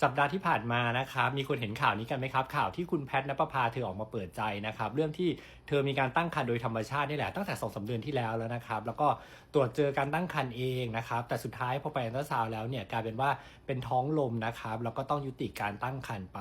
สัปดาห์ที่ผ่านมานะครับมีคนเห็นข่าวนี้กันไหมครับ ข่าวที่คุณแพทนปภาเธอออกมาเปิดใจนะครับ เรื่องที่เธอมีการตั้งครรภ์โดยธรรมชาตินี่แหละตั้งแต่สองสาเดือนที่แล้วแล้วนะครับ แล้วก็ตรวจเจอการตั้งครรภ์เองนะครับ แต่สุดท้ายพอไปอันตราซาวแล้วเนี่ยกลายเป็นว่าเป็นท้องลมนะครับ แล้วก็ต้องยุติการตั้งครรภ์ไป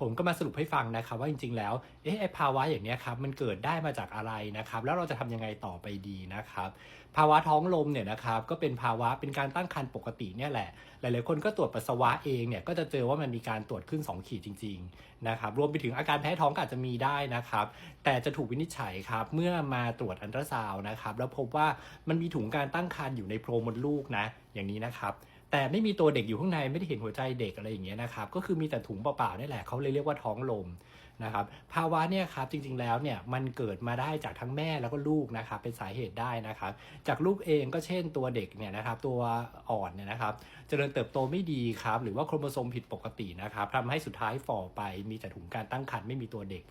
ผมก็มาสรุปให้ฟังนะครับ ว่าจริง ๆ แล้วเอ๊ะภาวะอย่างนี้ครับมันเกิดได้มาจากอะไรนะครับ แล้วเราจะทำยังไงต่อไปดีนะครับ ภาวะท้องลมเนี่ยนะครับก็เป็นภาวะเป็นการตั้งครรภ์ปกติเนี่ยแหละ หลาย ๆ คนก็ตรวจปัสสาวะเองเนี่ยก็จะเจอว่ามันมีการตรวจขึ้น 2 ขีดจริงๆนะครับรวมไปถึงอาการแพ้ท้องก็อาจจะมีได้นะครับ แต่จะถูกวินิจฉัยครับเมื่อมาตรวจอันตราซาวนะครับ แล้วพบว่ามันมีถุงการตั้งครรภ์อยู่ในโพรงมดลูกนะ อย่างนี้นะครับแต่ไม่มีตัวเด็กอยู่ข้างในไม่ได้เห็นหัวใจเด็กอะไรอย่างเงี้ยนะครับก็คือมีแต่ถุงเปล่าๆนี่แหละเขาเลยเรียกว่าท้องลม นะครับภาวะเนี่ยครับจริงๆแล้วเนี่ยมันเกิดมาได้จากทั้งแม่แล้วก็ลูกนะครับเป็นสาเหตุได้นะครับจากลูกเองก็เช่นตัวเด็กเนี่ยนะครับตัวอ่อนเนี่ยนะครับเจริญเติบโตไม่ดีครับหรือว่าโครโมโซมผิดปกตินะครับทำให้สุดท้ายฝ่อไปมีแต่ถุงการตั้งครรภ์ไม่มีตัวเด็ก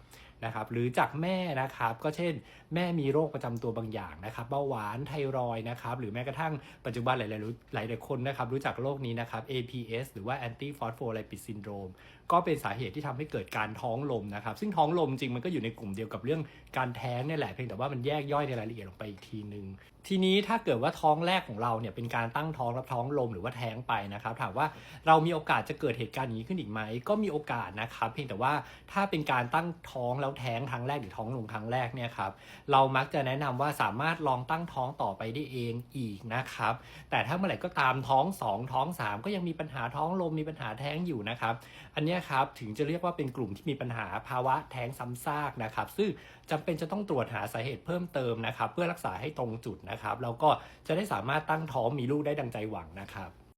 นะครับหรือจากแม่นะครับก็เช่น แม่มีโรคประจำตัวบางอย่างนะครับเบาหวานไทรอยนะครับหรือแม้กระทั่งปัจจุบันหลายๆรู้หลายๆคนนะครับรู้จักโรคนี้นะครับ APS หรือว่า anti phospholipid syndrome ก็เป็นสาเหตุที่ทำให้เกิดการท้องลมนะครับซึ่งท้องลมจริงมันก็อยู่ในกลุ่มเดียวกับเรื่องการแท้งนี่แหละเพียงแต่ว่ามันแยกย่อยในรายละเอียดลงไปอีกทีนึง ทีนี้ถ้าเกิดว่าท้องแรกของเราเนี่ยเป็นการตั้งท้องรับท้องลมหรือว่าแท้งไปนะครับถามว่าเรามีโอกาสจะเกิดเหตุการณ์อย่างนี้ขึ้นอีกไหมก็มีโอกาสนะครับเพียงแต่ว่าถ้าเป็นการตั้งท้องแล้วแท้งครั้งแรกหรือท้องลมครั้งแรกเนี่ยครับเรามักจะแนะนำว่าสามารถลองตั้งท้องต่อไปได้เองอีกนะครับแต่ถ้าเมื่อไหร่ก็ตามท้อง 2 ท้อง 3 ก็ยังมีปัญหาท้องลมมีปัญหาแท้งอยู่นะครับอันนี้ครับถึงจะเรียกว่าเป็นกลุ่มที่มีปัญหาภาวะแท้งซ้ำซากนะครับ ซึ่งจำเป็นจะต้องตรวจหาสาเหตุเพิ่มเติมนะครับ เพื่อรักษาให้ตรงจุดนะครับ แล้วก็จะได้สามารถตั้งท้องมีลูกได้ดังใจหวังนะครับ